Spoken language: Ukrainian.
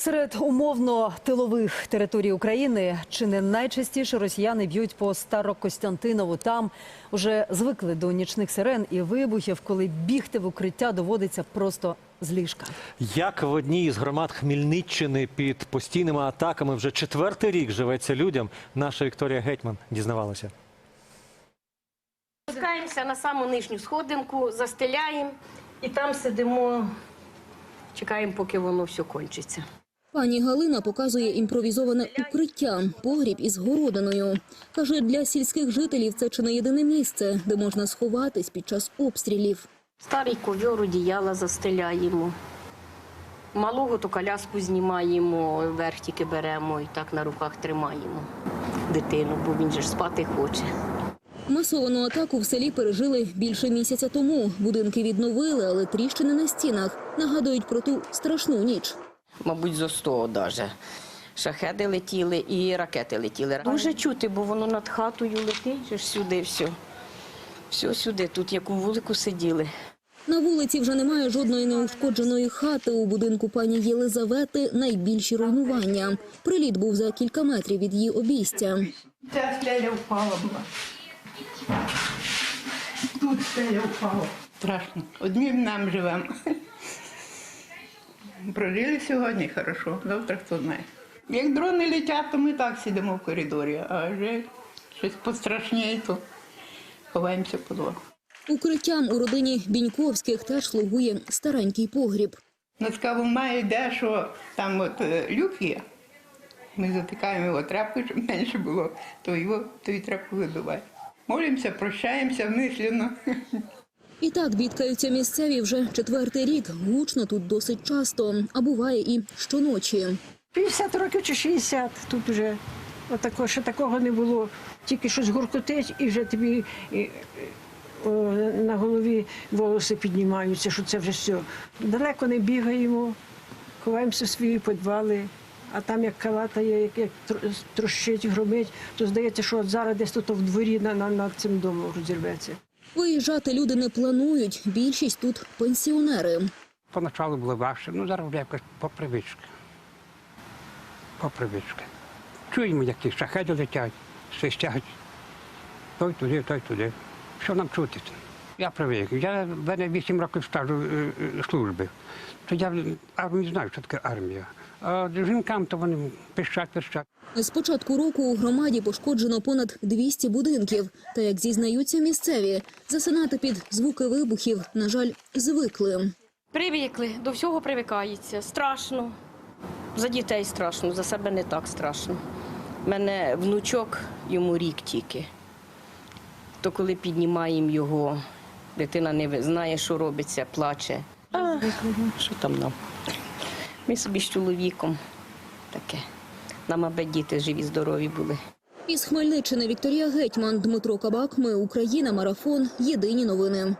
Серед умовно тилових територій України чи не найчастіше росіяни б'ють по Старокостянтинову. Там уже звикли до нічних сирен і вибухів, коли бігти в укриття доводиться просто з ліжка. Як в одній із громад Хмельниччини під постійними атаками вже четвертий рік живеться людям, наша Вікторія Гетьман дізнавалася. Спускаємося на саму нижню сходинку, застеляємо і там сидимо, чекаємо, поки воно все кончиться. Пані Галина показує імпровізоване укриття, погріб із городиною. Каже, для сільських жителів це чи не єдине місце, де можна сховатись під час обстрілів. Старий ковьор, одіяла застеляємо. Малого то коляску знімаємо, верх тільки беремо і так на руках тримаємо дитину, бо він же ж спати хоче. Масовану атаку в селі пережили більше місяця тому. Будинки відновили, але тріщини на стінах нагадують про ту страшну ніч. Мабуть, зо 100 даже. Шахеди летіли і ракети летіли. Дуже чути, бо воно над хатою летить же ж сюди все. Все сюди, тут як у вулику сиділи. На вулиці вже немає жодної неушкодженої хати. У будинку пані Єлизавети найбільші руйнування. Приліт був за кілька метрів від її обійстя. Ця стеля впала була. Тут стеля впала. Страшно. Однім нам живемо. Прожили сьогодні хорошо, завтра хто знає. Як дрони летять, то ми так сидимо в коридорі, а вже щось пострашніє, то ховаємося в підвал. Укриттям у родині Біньковських теж слугує старенький погріб. На скаву має де, що там от е, люк є. Ми затикаємо його тряпкою, щоб менше було, то його тою тряпкою видуваємо. Молимося, прощаємося мислено. І так бідкаються місцеві вже четвертий рік. Гучно тут досить часто, а буває і щоночі. 50 років чи 60 тут вже отако, ще такого не було. Тільки щось гуркотить і вже тобі і, о, на голові волоси піднімаються, що це вже все. Далеко не бігаємо, ховаємося в свої підвали, а там як калатає, як, як трощить, громить, то здається, що от зараз десь тут в дворі на, на, над цим домом розірветься. Виїжджати люди не планують. Більшість тут пенсіонери. Поначалу було важче, ну зараз вже якось по привичці. По привичці. Чуємо, як ті шахеди летять, свистять. Той туди, той туди. Що нам чути? Я привик. Я в мене 8 років стажу е, е, служби. То я армію знаю, що таке армія. Жінкам то вони пищать, пищать. З початку року у громаді пошкоджено понад 200 будинків. Та, як зізнаються місцеві, засинати під звуки вибухів, на жаль, звикли. Привикли, до всього привикається. Страшно. За дітей страшно, за себе не так страшно. У мене внучок, йому рік тільки. То коли піднімаємо його, дитина не знає, що робиться, плаче. А, що там нам? Ми собі з чоловіком таке. Нам аби діти живі, здорові були. Із Хмельниччини Вікторія Гетьман, Дмитро Кабак. Ми Україна. Марафон. Єдині новини.